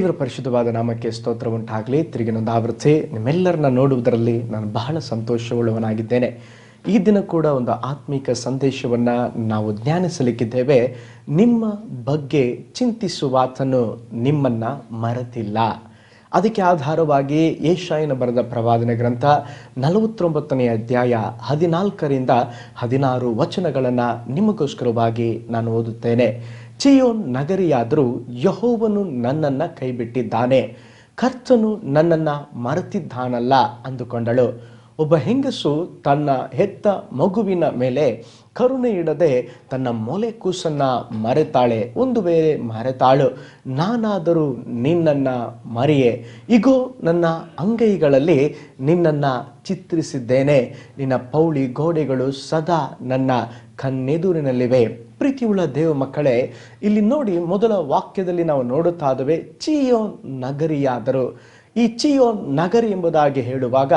ದೇವರ ಪರಿಶುದ್ಧವಾದ ನಾಮಕ್ಕೆ ಸ್ತೋತ್ರ ಉಂಟಾಗಲಿ. ತಿರುಗಿನೊಂದು ಆವೃತ್ತಿ. ನಿಮ್ಮೆಲ್ಲರನ್ನ ನೋಡುವುದರಲ್ಲಿ ನಾನು ಬಹಳ ಸಂತೋಷವುಳ್ಳವನಾಗಿದ್ದೇನೆ. ಈ ದಿನ ಕೂಡ ಒಂದು ಆತ್ಮಿಕ ಸಂದೇಶವನ್ನು ನಾವು ಧ್ಯಾನಿಸಲಿಕ್ಕಿದ್ದೇವೆ. ನಿಮ್ಮ ಬಗ್ಗೆ ಚಿಂತಿಸುವಾತನು ನಿಮ್ಮನ್ನ ಮರೆತಿಲ್ಲ. ಅದಕ್ಕೆ ಆಧಾರವಾಗಿ ಏಷಾಯನ ಬರೆದ ಪ್ರವಾದನೆ ಗ್ರಂಥ ನಲವತ್ತೊಂಬತ್ತನೇ ಅಧ್ಯಾಯ ಹದಿನಾಲ್ಕರಿಂದ ಹದಿನಾರು ವಚನಗಳನ್ನು ನಿಮಗೋಸ್ಕರವಾಗಿ ನಾನು ಓದುತ್ತೇನೆ. ಚಿಯೋನ್ ನಗರಿಯಾದರೂ ಯಹೋವನು ನನ್ನನ್ನು ಕೈಬಿಟ್ಟಿದ್ದಾನೆ. ಕರ್ತನು ನನ್ನನ್ನು ಮರೆತಿದ್ದಾನಲ್ಲ ಅಂದುಕೊಂಡಳು. ಒಬ್ಬ ಹೆಂಗಸು ತನ್ನ ಹೆತ್ತ ಮಗುವಿನ ಮೇಲೆ ಕರುಣೆ ಇಡದೆ ತನ್ನ ಮೊಲೆ ಕೂಸನ್ನು ಮರೆತಾಳೆ. ಒಂದು ವೇಳೆ ಮರೆತಾಳು. ನಾನಾದರೂ ನಿನ್ನನ್ನು ಮರೆಯೆ. ಇಗೋ, ನನ್ನ ಅಂಗೈಗಳಲ್ಲಿ ನಿನ್ನನ್ನು ಚಿತ್ರಿಸಿದ್ದೇನೆ. ನಿನ್ನ ಪೌಳಿ ಗೋಡೆಗಳು ಸದಾ ನನ್ನ ಕಣ್ಣೆದುರಿನಲ್ಲಿವೆ. ಪ್ರೀತಿಯುಳ್ಳ ದೇವ ಮಕ್ಕಳೇ, ಇಲ್ಲಿ ನೋಡಿ ಮೊದಲ ವಾಕ್ಯದಲ್ಲಿ ನಾವು ನೋಡುತ್ತಾದವೆ, ಚಿಯೋ ನಗರಿಯಾದರು. ಈ ಚಿಯೋ ನಗರಿ ಎಂಬುದಾಗಿ ಹೇಳುವಾಗ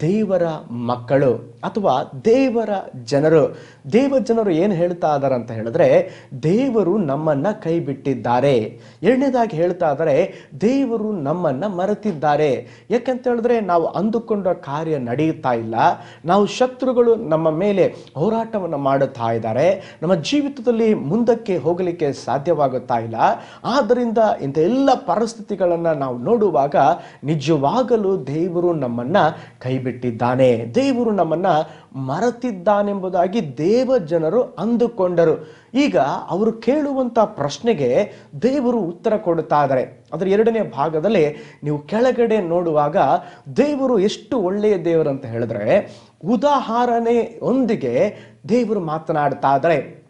ದೇವರ ಮಕ್ಕಳು ಅಥವಾ ದೇವರ ಜನರು. ದೇವ ಜನರು ಏನು ಹೇಳ್ತಾ ಇದ್ದಾರೆ ಅಂತ ಹೇಳಿದ್ರೆ, ದೇವರು ನಮ್ಮನ್ನ ಕೈ ಬಿಟ್ಟಿದ್ದಾರೆ ಎರಡನೇದಾಗಿ ಹೇಳ್ತಾ ಇದ್ದಾರೆ ದೇವರು ನಮ್ಮನ್ನ ಮರೆತಿದ್ದಾರೆ. ಯಾಕಂತ ಹೇಳಿದ್ರೆ, ನಾವು ಅಂದುಕೊಂಡ ಕಾರ್ಯ ನಡೆಯುತ್ತಾ ಇಲ್ಲ. ನಾವು ಶತ್ರುಗಳು ನಮ್ಮ ಮೇಲೆ ಹೋರಾಟವನ್ನು ಮಾಡುತ್ತಾ ಇದ್ದಾರೆ. ನಮ್ಮ ಜೀವಿತದಲ್ಲಿ ಮುಂದಕ್ಕೆ ಹೋಗಲಿಕ್ಕೆ ಸಾಧ್ಯವಾಗುತ್ತಾ ಇಲ್ಲ. ಆದ್ದರಿಂದ ಇಂಥ ಎಲ್ಲ ಪರಿಸ್ಥಿತಿಗಳನ್ನು ನಾವು ನೋಡುವಾಗ ನಿಜವಾಗಲೂ ದೇವರು ನಮ್ಮನ್ನ ಕೈಬಿಟ್ಟಿದ್ದಾನೆ. ದೇವರು ನಮ್ಮನ್ನ ಮರೆತಿದ್ದಾನೆಂಬುದಾಗಿ ದೇವ ಜನರು ಅಂದುಕೊಂಡರು. ಈಗ ಅವರು ಕೇಳುವಂತ ಪ್ರಶ್ನೆಗೆ ದೇವರು ಉತ್ತರ ಕೊಡುತ್ತಾ ಇದ್ದಾರೆ. ಅದರ ಎರಡನೇ ಭಾಗದಲ್ಲಿ ನೀವು ಕೆಳಗಡೆ ನೋಡುವಾಗ ದೇವರು ಎಷ್ಟು ಒಳ್ಳೆಯ ದೇವರು ಅಂತ ಹೇಳಿದ್ರೆ ಉದಾಹರಣೆ ಒಂದಿಗೆ ದೇವರು ಮಾತನಾಡ್ತಾ ಇದ್ದಾರೆ.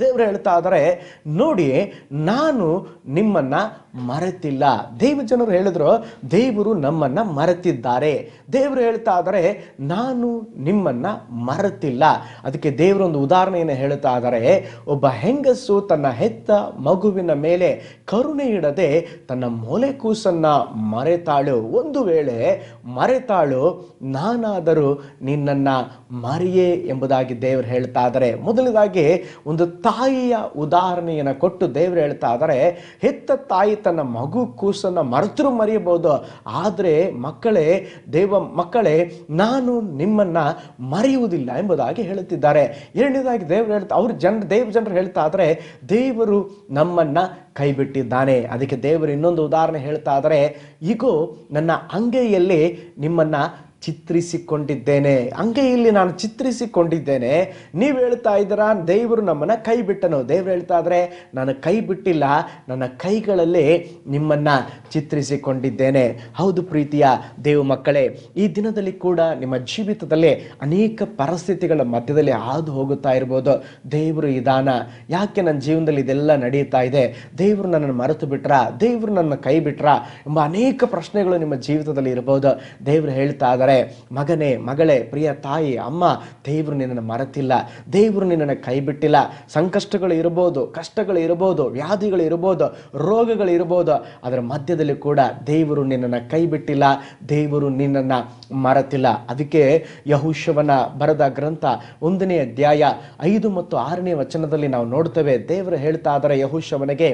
ದೇವರು ಹೇಳ್ತಾ ಇದ್ದಾರೆ ನೋಡಿ, ನಾನು ನಿಮ್ಮನ್ನ ಮರೆತಿಲ್ಲ. ದೇವ ಜನರು ಹೇಳಿದ್ರು, ದೇವರು ನಮ್ಮನ್ನ ಮರೆತಿದ್ದಾರೆ. ದೇವರು ಹೇಳ್ತಾ ಇದ್ದಾರೆ ನಾನು ನಿಮ್ಮನ್ನ ಮರೆತಿಲ್ಲ. ಅದಕ್ಕೆ ದೇವರೊಂದು ಉದಾಹರಣೆಯನ್ನು ಹೇಳ್ತಾ ಇದ್ದಾರೆ ಒಬ್ಬ ಹೆಂಗಸು ತನ್ನ ಹೆತ್ತ ಮಗುವಿನ ಮೇಲೆ ಕರುಣೆ ಇಡದೆ ತನ್ನ ಮೊಲೆ ಕೂಸನ್ನ ಮರೆತಾಳು. ಒಂದು ವೇಳೆ ಮರೆತಾಳು, ನಾನಾದರೂ ನಿನ್ನನ್ನ ಮರೆಯೇ ಎಂಬುದಾಗಿ ದೇವರು ಹೇಳ್ತಾ ಇದ್ದಾರೆ ಮೊದಲನೇದಾಗಿ ಒಂದು ತಾಯಿಯ ಉದಾಹರಣೆಯನ್ನು ಕೊಟ್ಟು ದೇವರು ಹೇಳ್ತಾ ಆದರೆ ಹೆತ್ತ ತಾಯಿ ತನ್ನ ಮಗು ಕೂಸನ್ನು ಮರೆತರೂ ಮರೆಯಬಹುದು ಆದರೆ ಮಕ್ಕಳೇ, ದೇವ ಮಕ್ಕಳೇ, ನಾನು ನಿಮ್ಮನ್ನು ಮರೆಯುವುದಿಲ್ಲ ಎಂಬುದಾಗಿ ಹೇಳುತ್ತಿದ್ದಾರೆ. ಎರಡನೇದಾಗಿ ದೇವರು ಹೇಳ್ತಾ, ಅವ್ರ ಜನ, ದೇವ ಜನರು ಹೇಳ್ತಾ ಇದ್ದಾರೆ ದೇವರು ನಮ್ಮನ್ನು ಕೈಬಿಟ್ಟಿದ್ದಾನೆ. ಅದಕ್ಕೆ ದೇವರು ಇನ್ನೊಂದು ಉದಾಹರಣೆ ಹೇಳ್ತಾ ಆದರೆ ಈಗೋ ನನ್ನ ಅಂಗೈಯಲ್ಲಿ ನಿಮ್ಮನ್ನ ಚಿತ್ರಿಸಿಕೊಂಡಿದ್ದೇನೆ. ಹಂಗೆ ಇಲ್ಲಿ ನಾನು ಚಿತ್ರಿಸಿಕೊಂಡಿದ್ದೇನೆ. ನೀವು ಹೇಳ್ತಾ ಇದ್ದೀರಾ, ದೇವರು ನಮ್ಮನ್ನ ಕೈ ಬಿಟ್ಟನು ದೇವ್ರು ಹೇಳ್ತಾ ಇದ್ರೆ, ನಾನು ಕೈ ಬಿಟ್ಟಿಲ್ಲ, ನನ್ನ ಕೈಗಳಲ್ಲಿ ನಿಮ್ಮನ್ನ ಚಿತ್ರಿಸಿಕೊಂಡಿದ್ದೇನೆ. ಹೌದು ಪ್ರೀತಿಯ ದೇವ ಮಕ್ಕಳೇ, ಈ ದಿನದಲ್ಲಿ ಕೂಡ ನಿಮ್ಮ ಜೀವಿತದಲ್ಲಿ ಅನೇಕ ಪರಿಸ್ಥಿತಿಗಳ ಮಧ್ಯದಲ್ಲಿ ಹಾದು ಹೋಗುತ್ತಾ ಇರ್ಬೋದು. ದೇವರು ಇದಾನ. ಯಾಕೆ ನನ್ನ ಜೀವನದಲ್ಲಿ ಇದೆಲ್ಲ ನಡೆಯುತ್ತಾ ಇದೆ? ದೇವರು ನನ್ನನ್ನು ಮರೆತು ಬಿಟ್ರ? ದೇವರು ನನ್ನ ಕೈ ಬಿಟ್ರ? ಎಂಬ ಅನೇಕ ಪ್ರಶ್ನೆಗಳು ನಿಮ್ಮ ಜೀವಿತದಲ್ಲಿ ಇರ್ಬೋದು. ದೇವರು ಹೇಳ್ತಾ ಇದ್ದಾರೆ ಮಗನೇ, ಮಗಳೇ, ಪ್ರಿಯ ತಾಯಿ, ಅಮ್ಮ, ದೇವರು ನಿನ್ನನ್ನು ಮರೆತಿಲ್ಲ. ದೇವರು ನಿನ್ನನ್ನು ಕೈ ಬಿಟ್ಟಿಲ್ಲ ಸಂಕಷ್ಟಗಳು ಇರಬಹುದು, ಕಷ್ಟಗಳು ಇರಬಹುದು, ವ್ಯಾಧಿಗಳು ಇರಬಹುದು, ರೋಗಗಳು ಇರಬಹುದು, ಅದರ ಮಧ್ಯದಲ್ಲಿ ಕೂಡ ದೇವರು ನಿನ್ನನ್ನು ಕೈ ಬಿಟ್ಟಿಲ್ಲ ದೇವರು ನಿನ್ನನ್ನು ಮರೆತಿಲ್ಲ. ಅದಕ್ಕೆ ಯಹುಶವನ ಬರೆದ ಗ್ರಂಥ ಒಂದನೇ ಅಧ್ಯಾಯ ಐದು ಮತ್ತು ಆರನೇ ವಚನದಲ್ಲಿ ನಾವು ನೋಡ್ತೇವೆ, ದೇವರು ಹೇಳ್ತಾ ಆದರೆ ಯಹುಶವನಿಗೆ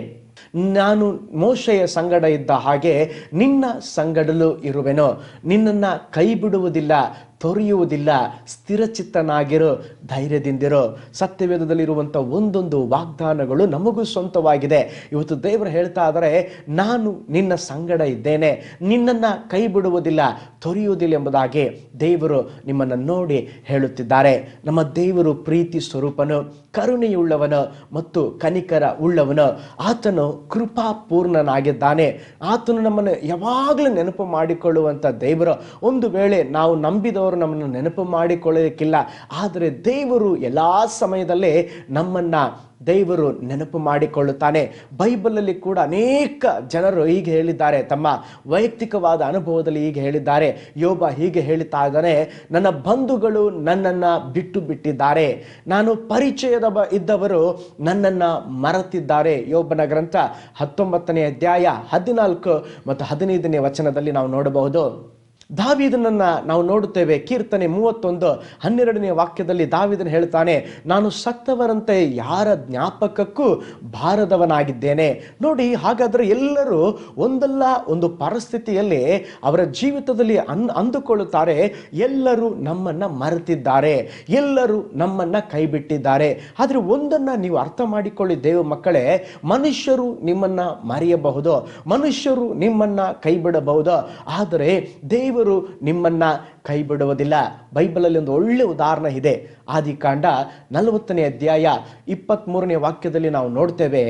ನಾನು ಮೋಶೆಯ ಸಂಗಡ ಇದ್ದ ಹಾಗೆ ನಿನ್ನ ಸಂಗಡಲು ಇರುವೆನು. ನಿನ್ನನ್ನ ಕೈ ಬಿಡುವುದಿಲ್ಲ ತೊರೆಯುವುದಿಲ್ಲ. ಸ್ಥಿರಚಿತ್ತನಾಗಿರೋ, ಧೈರ್ಯದಿಂದಿರೋ. ಸತ್ಯವೇದದಲ್ಲಿರುವಂಥ ಒಂದೊಂದು ವಾಗ್ದಾನಗಳು ನಮಗೂ ಸ್ವಂತವಾಗಿದೆ. ಇವತ್ತು ದೇವರು ಹೇಳ್ತಾ ಆದರೆ ನಾನು ನಿನ್ನ ಸಂಗಡ ಇದ್ದೇನೆ. ನಿನ್ನನ್ನು ಕೈ ಬಿಡುವುದಿಲ್ಲ ತೊರೆಯುವುದಿಲ್ಲ ಎಂಬುದಾಗಿ ದೇವರು ನಿಮ್ಮನ್ನು ನೋಡಿ ಹೇಳುತ್ತಿದ್ದಾರೆ. ನಮ್ಮ ದೇವರು ಪ್ರೀತಿ ಸ್ವರೂಪನು, ಕರುಣೆಯುಳ್ಳವನು ಮತ್ತು ಕನಿಕರ ಉಳ್ಳವನು. ಆತನು ಕೃಪಾಪೂರ್ಣನಾಗಿದ್ದಾನೆ. ಆತನು ನಮ್ಮನ್ನು ಯಾವಾಗಲೂ ನೆನಪು ಮಾಡಿಕೊಳ್ಳುವಂಥ ದೇವರು. ಒಂದು ವೇಳೆ ನಾವು ನಂಬಿದವರು ನಮ್ಮನ್ನು ನೆನಪು ಮಾಡಿಕೊಳ್ಳಲಿಕ್ಕಿಲ್ಲ ಆದರೆ ದೇವರು ಎಲ್ಲ ಸಮಯದಲ್ಲೇ ನಮ್ಮನ್ನು ದೇವರು ನೆನಪು ಮಾಡಿಕೊಳ್ಳುತ್ತಾನೆ. ಬೈಬಲಲ್ಲಿ ಕೂಡ ಅನೇಕ ಜನರು ಹೀಗೆ ಹೇಳಿದ್ದಾರೆ. ತಮ್ಮ ವೈಯಕ್ತಿಕವಾದ ಅನುಭವದಲ್ಲಿ ಹೀಗೆ ಹೇಳಿದ್ದಾರೆ. ಯೋಬ ಹೀಗೆ ಹೇಳುತ್ತಾ ಇದ್ದಾನೆ, ನನ್ನ ಬಂಧುಗಳು ನನ್ನನ್ನು ಬಿಟ್ಟು ಬಿಟ್ಟಿದ್ದಾರೆ. ನಾನು ಪರಿಚಯದ ಇದ್ದವರು ನನ್ನನ್ನು ಮರೆತಿದ್ದಾರೆ. ಯೋಬನ ಗ್ರಂಥ ಹತ್ತೊಂಬತ್ತನೇ ಅಧ್ಯಾಯ ಹದಿನಾಲ್ಕು ಮತ್ತು ಹದಿನೈದನೇ ವಚನದಲ್ಲಿ ನಾವು ನೋಡಬಹುದು. ದಾವಿದನನ್ನ ನಾವು ನೋಡುತ್ತೇವೆ. ಕೀರ್ತನೆ ಮೂವತ್ತೊಂದು, ಹನ್ನೆರಡನೇ ವಾಕ್ಯದಲ್ಲಿ ದಾವಿದನ್ ಹೇಳ್ತಾನೆ, ನಾನು ಸತ್ತವರಂತೆ ಯಾರ ಜ್ಞಾಪಕಕ್ಕೂ ಬಾರದವನಾಗಿದ್ದೇನೆ. ನೋಡಿ, ಹಾಗಾದ್ರೆ ಎಲ್ಲರೂ ಒಂದಲ್ಲ ಒಂದು ಪರಿಸ್ಥಿತಿಯಲ್ಲಿ ಅವರ ಜೀವಿತದಲ್ಲಿ ಅನ್, ಅಂದುಕೊಳ್ಳುತ್ತಾರೆ, ಎಲ್ಲರೂ ನಮ್ಮನ್ನ ಮರೆತಿದ್ದಾರೆ, ಎಲ್ಲರೂ ನಮ್ಮನ್ನ ಕೈಬಿಟ್ಟಿದ್ದಾರೆ. ಆದರೆ ಒಂದನ್ನ ನೀವು ಅರ್ಥ ಮಾಡಿಕೊಳ್ಳಿ ದೇವ ಮಕ್ಕಳೇ, ಮನುಷ್ಯರು ನಿಮ್ಮನ್ನ ಮರೆಯಬಹುದು, ಮನುಷ್ಯರು ನಿಮ್ಮನ್ನ ಕೈಬಿಡಬಹುದು. ಆದರೆ ಆದರೆ ದೇವರು ನಿಮ್ಮನ್ನ ಕೈ ಬಿಡುವುದಿಲ್ಲ ಬೈಬಲಲ್ಲಿ ಒಂದು ಒಳ್ಳೆ ಉದಾಹರಣೆ ಇದೆ. ಆದಿಕಾಂಡ ನಲವತ್ತನೇ ಅಧ್ಯಾಯ ಇಪ್ಪತ್ತ್ ಮೂರನೇ ವಾಕ್ಯದಲ್ಲಿ ನಾವು ನೋಡ್ತೇವೆ.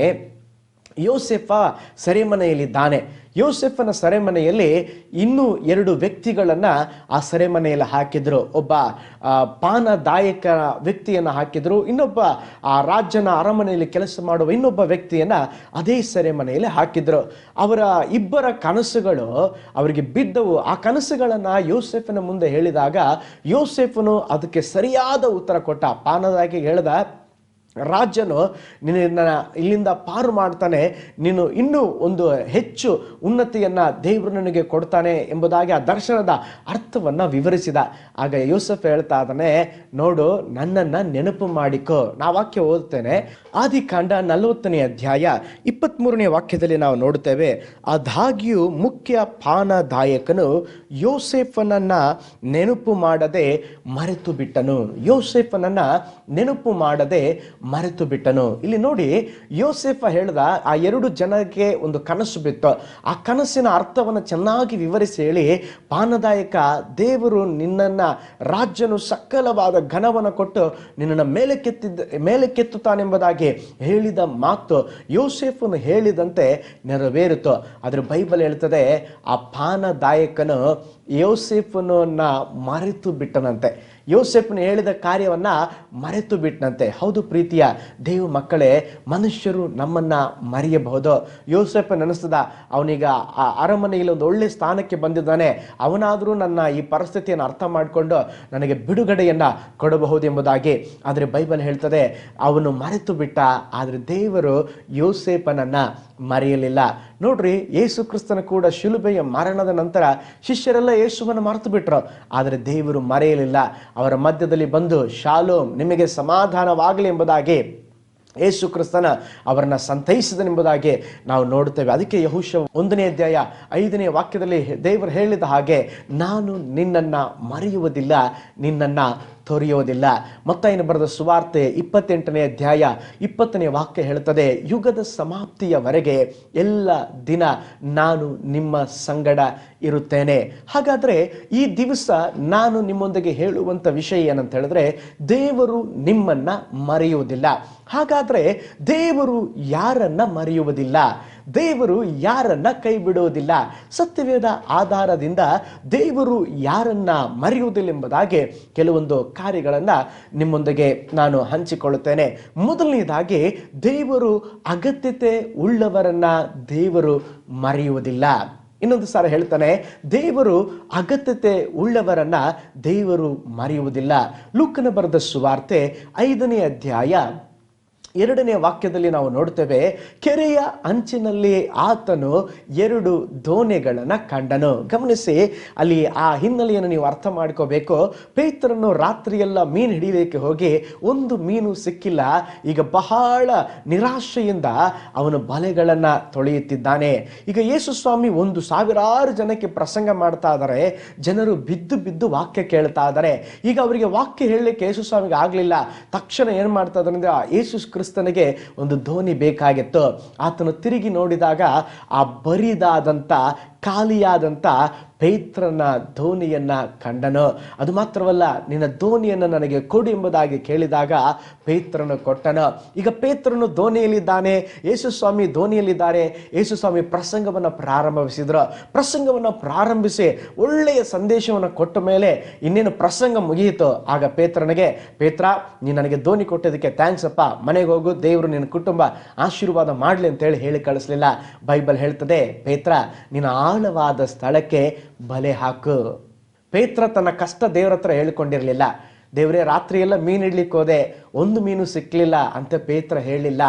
ಯೋಸೆಫ ಸೆರೆಮನೆಯಲ್ಲಿದ್ದಾನೆ. ಯೋಸೆಫನ ಸೆರೆಮನೆಯಲ್ಲಿ ಇನ್ನೂ ಎರಡು ವ್ಯಕ್ತಿಗಳನ್ನು ಆ ಸೆರೆಮನೆಯಲ್ಲಿ ಹಾಕಿದ್ರು. ಒಬ್ಬ ಪಾನದಾಯಕ ವ್ಯಕ್ತಿಯನ್ನ ಹಾಕಿದ್ರು. ಇನ್ನೊಬ್ಬ, ಆ ರಾಜ್ಯನ ಅರಮನೆಯಲ್ಲಿ ಕೆಲಸ ಮಾಡುವ ಇನ್ನೊಬ್ಬ ವ್ಯಕ್ತಿಯನ್ನ ಅದೇ ಸೆರೆಮನೆಯಲ್ಲಿ ಹಾಕಿದ್ರು. ಅವರ ಇಬ್ಬರ ಕನಸುಗಳು ಅವರಿಗೆ ಬಿದ್ದವು. ಆ ಕನಸುಗಳನ್ನು ಯೋಸೆಫನ ಮುಂದೆ ಹೇಳಿದಾಗ ಯೋಸೆಫನು ಅದಕ್ಕೆ ಸರಿಯಾದ ಉತ್ತರ ಕೊಟ್ಟ. ಪಾನದಾಯಕ ಹೇಳ್ದ ರಾಜನು ನಿನ್ನ ಇಲ್ಲಿಂದ ಪಾರು ಮಾಡ್ತಾನೆ. ನೀನು ಇನ್ನೂ ಒಂದು ಹೆಚ್ಚು ಉನ್ನತಿಯನ್ನು ದೇವರು ನನಗೆ ಕೊಡ್ತಾನೆ ಎಂಬುದಾಗಿ ಆ ದರ್ಶನದ ಅರ್ಥವನ್ನು ವಿವರಿಸಿದ. ಆಗ ಯೂಸಫ್ ಹೇಳ್ತಾ ಇದ್ದಾನೆ, ನೋಡು, ನನ್ನನ್ನು ನೆನಪು ಮಾಡಿಕೋ. ನಾ ವಾಕ್ಯ ಓದ್ತೇನೆ ಆದಿಕಾಂಡ ನಲವತ್ತನೇ ಅಧ್ಯಾಯ ಇಪ್ಪತ್ಮೂರನೇ ವಾಕ್ಯದಲ್ಲಿ ನಾವು ನೋಡ್ತೇವೆ ಆದಾಗ್ಯೂ ಮುಖ್ಯ ಪಾನದಾಯಕನು ಯೋಸೆಫನನ್ನು ನೆನಪು ಮಾಡದೆ ಮರೆತು ಬಿಟ್ಟನು ಯೋಸೆಫನನ್ನು ನೆನಪು ಮಾಡದೆ ಮರೆತು ಬಿಟ್ಟನು. ಇಲ್ಲಿ ನೋಡಿ, ಯೋಸೆಫ ಹೇಳ್ದ, ಆ ಎರಡು ಜನಕ್ಕೆ ಒಂದು ಕನಸು ಬಿತ್ತು. ಆ ಕನಸಿನ ಅರ್ಥವನ್ನು ಚೆನ್ನಾಗಿ ವಿವರಿಸಿ ಹೇಳಿ, ಪಾನದಾಯಕ ದೇವರು ನಿನ್ನನ್ನು ರಾಜ್ಯನು ಸಕಲವಾದ ಘನವನ್ನು ಕೊಟ್ಟು ನಿನ್ನನ್ನು ಮೇಲಕ್ಕೆತ್ತಿದ್ದ ಮೇಲಕ್ಕೆತ್ತುತ್ತಾನೆಂಬುದಾಗಿ ಹೇಳಿದ ಮಾತು ಯೋಸೆಫನು ಹೇಳಿದಂತೆ ನೆರವೇರಿತು. ಆದರೆ ಬೈಬಲ್ ಹೇಳ್ತದೆ, ಆ ಪಾನದಾಯಕನು ಯೋಸೆಫನನ್ನು ಮರೆತು ಬಿಟ್ಟನಂತೆ. ಯೋಸೆಫ್ನು ಹೇಳಿದ ಕಾರ್ಯವನ್ನು ಮರೆತು ಬಿಟ್ಟನಂತೆ ಹೌದು ಪ್ರೀತಿಯ ದೇವ ಮಕ್ಕಳೇ, ಮನುಷ್ಯರು ನಮ್ಮನ್ನು ಮರೆಯಬಹುದು. ಯೋಸೆಫ್ ನೆನೆಸ್ತದ ಅವನೀಗ ಆ ಅರಮನೆಯಲ್ಲಿ ಒಂದು ಒಳ್ಳೆ ಸ್ಥಾನಕ್ಕೆ ಬಂದಿದ್ದಾನೆ. ಅವನಾದರೂ ನನ್ನ ಈ ಪರಿಸ್ಥಿತಿಯನ್ನು ಅರ್ಥ ಮಾಡಿಕೊಂಡು ನನಗೆ ಬಿಡುಗಡೆಯನ್ನು ಕೊಡಬಹುದು ಎಂಬುದಾಗಿ ಆದರೆ ಬೈಬಲ್ ಹೇಳ್ತದೆ, ಅವನು ಮರೆತು ಬಿಟ್ಟ, ಆದರೆ ದೇವರು ಯೋಸೇಫನನ್ನ ಮರೆಯಲಿಲ್ಲ. ನೋಡ್ರಿ, ಯೇಸು ಕ್ರಿಸ್ತನ ಕೂಡ ಶಿಲುಬೆಯ ಮರಣದ ನಂತರ ಶಿಷ್ಯರೆಲ್ಲ ಯೇಸುವನ್ನು ಮರೆತು ಬಿಟ್ರು. ಆದರೆ ದೇವರು ಮರೆಯಲಿಲ್ಲ. ಅವರ ಮಧ್ಯದಲ್ಲಿ ಬಂದು, ಶಾಲೋಮ್, ನಿಮಗೆ ಸಮಾಧಾನವಾಗಲಿ ಎಂಬುದಾಗಿ ಯೇಸು ಕ್ರಿಸ್ತನ ಅವರನ್ನ ಸಂತೈಸಿದನೆಂಬುದಾಗಿ ನಾವು ನೋಡುತ್ತೇವೆ. ಅದಕ್ಕೆ ಯಹುಶ ಒಂದನೇ ಅಧ್ಯಾಯ ಐದನೇ ವಾಕ್ಯದಲ್ಲಿ ದೇವರು ಹೇಳಿದ ಹಾಗೆ, ನಾನು ನಿನ್ನನ್ನು ಮರೆಯುವುದಿಲ್ಲ, ನಿನ್ನನ್ನ ತೊರೆಯುವುದಿಲ್ಲ. ಮತ್ತಾಯನ ಬರೆದ ಸುವಾರ್ತೆ ಇಪ್ಪತ್ತೆಂಟನೇ ಅಧ್ಯಾಯ ಇಪ್ಪತ್ತನೇ ವಾಕ್ಯ ಹೇಳುತ್ತದೆ, ಯುಗದ ಸಮಾಪ್ತಿಯವರೆಗೆ ಎಲ್ಲ ದಿನ ನಾನು ನಿಮ್ಮ ಸಂಗಡ ಇರುತ್ತೇನೆ. ಹಾಗಾದರೆ ಈ ದಿವಸ ನಾನು ನಿಮ್ಮೊಂದಿಗೆ ಹೇಳುವಂಥ ವಿಷಯ ಏನಂತ ಹೇಳಿದ್ರೆ, ದೇವರು ನಿಮ್ಮನ್ನು ಮರೆಯುವುದಿಲ್ಲ. ಹಾಗಾದರೆ ದೇವರು ಯಾರನ್ನು ಮರೆಯುವುದಿಲ್ಲ? ದೇವರು ಯಾರನ್ನ ಕೈ ಬಿಡುವುದಿಲ್ಲ ಸತ್ಯವೇದ ಆಧಾರದಿಂದ ದೇವರು ಯಾರನ್ನ ಮರೆಯುವುದಿಲ್ಲ ಎಂಬುದಾಗಿ ಕೆಲವೊಂದು ಕಾರ್ಯಗಳನ್ನು ನಿಮ್ಮೊಂದಿಗೆ ನಾನು ಹಂಚಿಕೊಳ್ಳುತ್ತೇನೆ. ಮೊದಲನೇದಾಗಿ, ದೇವರು ಅಗತ್ಯತೆ ಉಳ್ಳವರನ್ನ ದೇವರು ಮರೆಯುವುದಿಲ್ಲ. ಇನ್ನೊಂದು ಸಾರ ಹೇಳ್ತಾನೆ, ದೇವರು ಅಗತ್ಯತೆ ಉಳ್ಳವರನ್ನ ದೇವರು ಮರೆಯುವುದಿಲ್ಲ. ಲೂಕನ ಬರೆದ ಸುವಾರ್ತೆ ಐದನೇ ಅಧ್ಯಾಯ ಎರಡನೇ ವಾಕ್ಯದಲ್ಲಿ ನಾವು ನೋಡ್ತೇವೆ, ಕೆರೆಯ ಅಂಚಿನಲ್ಲಿ ಆತನು ಎರಡು ದೋಣೆಗಳನ್ನು ಕಂಡನು. ಗಮನಿಸಿ, ಅಲ್ಲಿ ಆ ಹಿನ್ನೆಲೆಯನ್ನು ನೀವು ಅರ್ಥ ಮಾಡ್ಕೋಬೇಕು. ಪೇತ್ರನ್ನು ರಾತ್ರಿಯೆಲ್ಲ ಮೀನು ಹಿಡಿಯಲಿಕ್ಕೆ ಹೋಗಿ, ಒಂದು ಮೀನು ಸಿಕ್ಕಿಲ್ಲ. ಈಗ ಬಹಳ ನಿರಾಶೆಯಿಂದ ಅವನು ಬಲೆಗಳನ್ನು ತೊಳೆಯುತ್ತಿದ್ದಾನೆ. ಈಗ ಯೇಸು ಸ್ವಾಮಿ ಒಂದು ಸಾವಿರಾರು ಜನಕ್ಕೆ ಪ್ರಸಂಗ ಮಾಡ್ತಾ ಇದ್ದಾರೆ. ಜನರು ಬಿದ್ದು ಬಿದ್ದು ವಾಕ್ಯ ಕೇಳ್ತಾ ಇದ್ದಾರೆ. ಈಗ ಅವರಿಗೆ ವಾಕ್ಯ ಹೇಳಲಿಕ್ಕೆ ಯೇಸು ಸ್ವಾಮಿಗೆ ಆಗಲಿಲ್ಲ. ತಕ್ಷಣ ಏನು ಮಾಡ್ತಾ ಇದ್ದಾರೆ ಆ ಯೇಸು ಕ್ರಿಸ್ತನಿಗೆ ಒಂದು ಧೋನಿ ಬೇಕಾಗಿತ್ತು. ಆತನು ತಿರುಗಿ ನೋಡಿದಾಗ ಆ ಬರಿದಾದಂಥ ಖಾಲಿಯಾದಂಥ ಪೈತ್ರನ ಧೋನಿಯನ್ನ ಕಂಡನು. ಅದು ಮಾತ್ರವಲ್ಲ, ನಿನ್ನ ಧೋನಿಯನ್ನು ನನಗೆ ಕೊಡು ಎಂಬುದಾಗಿ ಕೇಳಿದಾಗ ಪೈತ್ರನು ಕೊಟ್ಟನು. ಈಗ ಪೇತ್ರನು ಧೋನಿಯಲ್ಲಿದ್ದಾನೆ ಯೇಸು ಸ್ವಾಮಿ ಧೋನಿಯಲ್ಲಿದ್ದಾರೆ ಯೇಸು ಸ್ವಾಮಿ ಪ್ರಸಂಗವನ್ನು ಪ್ರಾರಂಭಿಸಿದ್ರು. ಪ್ರಸಂಗವನ್ನು ಪ್ರಾರಂಭಿಸಿ ಒಳ್ಳೆಯ ಸಂದೇಶವನ್ನು ಕೊಟ್ಟ ಮೇಲೆ ಇನ್ನೇನು ಪ್ರಸಂಗ ಮುಗಿಯಿತು. ಆಗ ಪೇತ್ರನಿಗೆ, ಪೇತ್ರ, ನೀ ನನಗೆ ಧೋನಿ ಕೊಟ್ಟಿದ್ದಕ್ಕೆ ಥ್ಯಾಂಕ್ಸ್ ಅಪ್ಪ. ಮನೆಗೆ ಹೋಗು, ದೇವರು ನಿನ್ನ ಕುಟುಂಬ ಆಶೀರ್ವಾದ ಮಾಡಲಿ ಅಂತೇಳಿ ಹೇಳಿ ಕಳಿಸ್ಲಿಲ್ಲ. ಬೈಬಲ್ ಹೇಳ್ತದೆ, ಪೇತ್ರ, ನಿನ್ನ ಆಳವಾದ ಸ್ಥಳಕ್ಕೆ ಬಲೆ ಹಾಕು. ಪೇತ್ರ ತನ್ನ ಕಷ್ಟ ದೇವ್ರ ಹತ್ರ ಹೇಳಿಕೊಂಡಿರಲಿಲ್ಲ. ದೇವರೇ ರಾತ್ರಿ ಎಲ್ಲ ಮೀನು ಹಿಡ್ಲಿಕ್ಕೆ ಹೋದೆ ಒಂದು ಮೀನು ಸಿಕ್ಕಲಿಲ್ಲ ಅಂತ ಪೇತ್ರ ಹೇಳಿಲ್ಲ.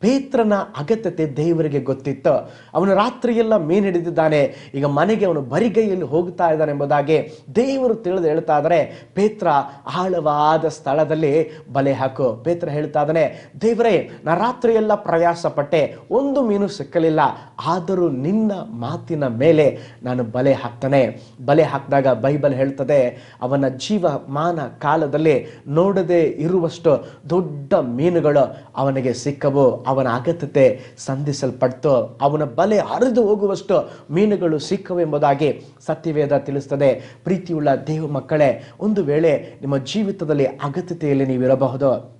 ಪೇತ್ರನ ಅಗತ್ಯತೆ ದೇವರಿಗೆ ಗೊತ್ತಿತ್ತು. ಅವನು ರಾತ್ರಿಯೆಲ್ಲ ಮೀನು ಹಿಡಿದಿದ್ದಾನೆ. ಈಗ ಮನೆಗೆ ಅವನು ಬರಿಗೈಯಲ್ಲಿ ಹೋಗ್ತಾ ಇದ್ದಾನೆ ಎಂಬುದಾಗಿ ದೇವರು ತಿಳಿದು ಹೇಳ್ತಾ ಇದ್ದಾರೆ. ಪೇತ್ರ, ಆಳವಾದ ಸ್ಥಳದಲ್ಲಿ ಬಲೆ ಹಾಕು. ಪೇತ್ರ ಹೇಳ್ತಾ ಇದ್ದಾನೆ, ದೇವರೇ, ನಾ ರಾತ್ರಿಯೆಲ್ಲ ಪ್ರಯಾಸ ಪಟ್ಟೆ ಒಂದು ಮೀನು ಸಿಕ್ಕಲಿಲ್ಲ. ಆದರೂ ನಿನ್ನ ಮಾತಿನ ಮೇಲೆ ನಾನು ಬಲೆ ಹಾಕ್ತಾನೆ. ಬಲೆ ಹಾಕಿದಾಗ ಬೈಬಲ್ ಹೇಳ್ತದೆ, ಅವನ ಜೀವಮಾನ ಕಾಲದಲ್ಲಿ ನೋಡದೆ ಇರುವಷ್ಟು ದೊಡ್ಡ ಮೀನುಗಳು ಅವನಿಗೆ ಸಿಕ್ಕವು. ಅವನ ಅಗತ್ಯತೆ ಸಂಧಿಸಲ್ಪಡ್ತು, ಅವನ ಬಲೆ ಹರಿದು ಹೋಗುವಷ್ಟು ಮೀನುಗಳು ಸಿಕ್ಕವು ಎಂಬುದಾಗಿ ಸತ್ಯವೇದ ತಿಳಿಸ್ತದೆ. ಪ್ರೀತಿಯುಳ್ಳ ದೇವ ಮಕ್ಕಳೇ, ಒಂದು ವೇಳೆ ನಿಮ್ಮ ಜೀವಿತದಲ್ಲಿ ಅಗತ್ಯತೆಯಲ್ಲಿ ನೀವಿರಬಹುದು.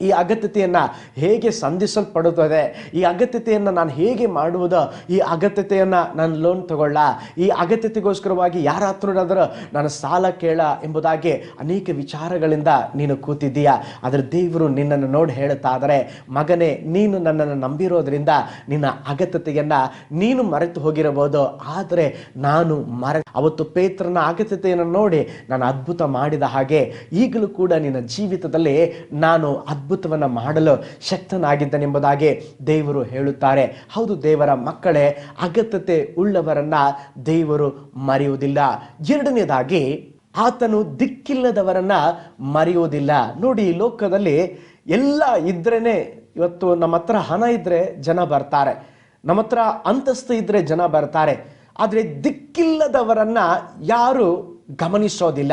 ಈ ಅಗತ್ಯತೆಯನ್ನು ಹೇಗೆ ಸಂಧಿಸಲ್ಪಡುತ್ತದೆ? ಈ ಅಗತ್ಯತೆಯನ್ನು ನಾನು ಹೇಗೆ ಮಾಡುವುದು? ಈ ಅಗತ್ಯತೆಯನ್ನು ನಾನು ಲೋನ್ ತಗೊಳ್ಳ? ಈ ಅಗತ್ಯತೆಗೋಸ್ಕರವಾಗಿ ಯಾರ ಹತ್ರನಾದರೂ ನಾನು ಸಾಲ ಕೇಳ ಎಂಬುದಾಗಿ ಅನೇಕ ವಿಚಾರಗಳಿಂದ ನೀನು ಕೂತಿದ್ದೀಯಾ? ಆದರೆ ದೇವರು ನಿನ್ನನ್ನು ನೋಡಿ ಹೇಳುತ್ತಾ ಆದರೆ ಮಗನೇ, ನೀನು ನನ್ನನ್ನು ನಂಬಿರೋದ್ರಿಂದ ನಿನ್ನ ಅಗತ್ಯತೆಯನ್ನು ನೀನು ಮರೆತು ಹೋಗಿರಬಹುದು. ಆದರೆ ನಾನು ಮರೆ, ಅವತ್ತು ಪೇತ್ರನ ಅಗತ್ಯತೆಯನ್ನು ನೋಡಿ ನಾನು ಅದ್ಭುತ ಮಾಡಿದ ಹಾಗೆ ಈಗಲೂ ಕೂಡ ನಿನ್ನ ಜೀವಿತದಲ್ಲಿ ನಾನು ಅದ್ಭುತವನ್ನು ಮಾಡಲು ಶಕ್ತನಾಗಿದ್ದನೆಂಬುದಾಗಿ ದೇವರು ಹೇಳುತ್ತಾರೆ. ಹೌದು ದೇವರ ಮಕ್ಕಳೇ, ಅಗತ್ಯತೆ ಉಳ್ಳವರನ್ನ ದೇವರು ಮರೆಯುವುದಿಲ್ಲ. ಎರಡನೇದಾಗಿ, ಆತನು ದಿಕ್ಕಿಲ್ಲದವರನ್ನ ಮರೆಯುವುದಿಲ್ಲ. ನೋಡಿ ಲೋಕದಲ್ಲಿ ಎಲ್ಲ ಇದ್ರೇನೆ ಇವತ್ತು ನಮ್ಮ ಹತ್ರ ಹಣ ಇದ್ರೆ ಜನ ಬರ್ತಾರೆ. ನಮ್ಮ ಹತ್ರ ಅಂತಸ್ತು ಇದ್ರೆ ಜನ ಬರ್ತಾರೆ. ಆದರೆ ದಿಕ್ಕಿಲ್ಲದವರನ್ನ ಯಾರು ಗಮನಿಸೋದಿಲ್ಲ.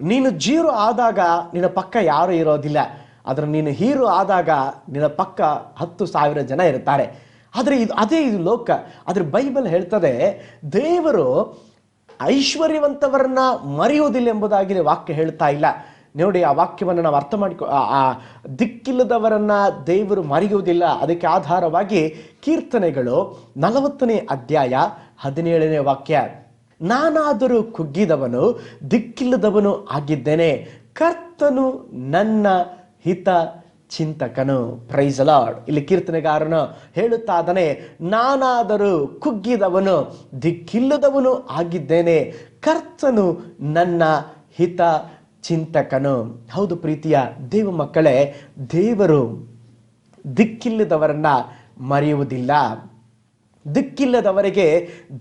ನೀನು ಜೀರೋ ಆದಾಗ ನಿನ್ನ ಪಕ್ಕ ಯಾರು ಇರೋದಿಲ್ಲ. ಆದರೆ ನೀನು ಹೀರೋ ಆದಾಗ ನಿನ್ನ ಪಕ್ಕ ಹತ್ತು ಸಾವಿರ ಜನ ಇರ್ತಾರೆ. ಆದರೆ ಇದು, ಅದೇ ಇದು ಲೋಕ. ಆದರೆ ಬೈಬಲ್ ಹೇಳ್ತದೆ, ದೇವರು ಐಶ್ವರ್ಯವಂತವರನ್ನ ಮರೆಯುವುದಿಲ್ಲ ಎಂಬುದಾಗಿ ವಾಕ್ಯ ಹೇಳ್ತಾ ಇಲ್ಲ. ನೋಡಿ, ಆ ವಾಕ್ಯವನ್ನು ನಾವು ಅರ್ಥ ಮಾಡಿಕೊ, ಆ ದಿಕ್ಕಿಲ್ಲದವರನ್ನ ದೇವರು ಮರೆಯುವುದಿಲ್ಲ. ಅದಕ್ಕೆ ಆಧಾರವಾಗಿ ಕೀರ್ತನೆಗಳು ನಲವತ್ತನೇ ಅಧ್ಯಾಯ ಹದಿನೇಳನೇ ವಾಕ್ಯ. ನಾನಾದರೂ ಕುಗ್ಗಿದವನು, ದಿಕ್ಕಿಲ್ಲದವನು ಆಗಿದ್ದೇನೆ. ಕರ್ತನು ನನ್ನ ಹಿತ ಚಿಂತಕನು. ಪ್ರೈಸ್ ಲಾರ್ಡ್ ಇಲ್ಲಿ ಕೀರ್ತನೆಗಾರನು ಹೇಳುತ್ತಾದನೆ, ನಾನಾದರೂ ಕುಗ್ಗಿದವನು, ದಿಕ್ಕಿಲ್ಲದವನು ಆಗಿದ್ದೇನೆ. ಕರ್ತನು ನನ್ನ ಹಿತ ಚಿಂತಕನು. ಹೌದು ಪ್ರೀತಿಯ ದೇವ ಮಕ್ಕಳೇ, ದೇವರು ದಿಕ್ಕಿಲ್ಲದವರನ್ನ ಮರೆಯುವುದಿಲ್ಲ. ದಿಕ್ಕಿಲ್ಲದವರಿಗೆ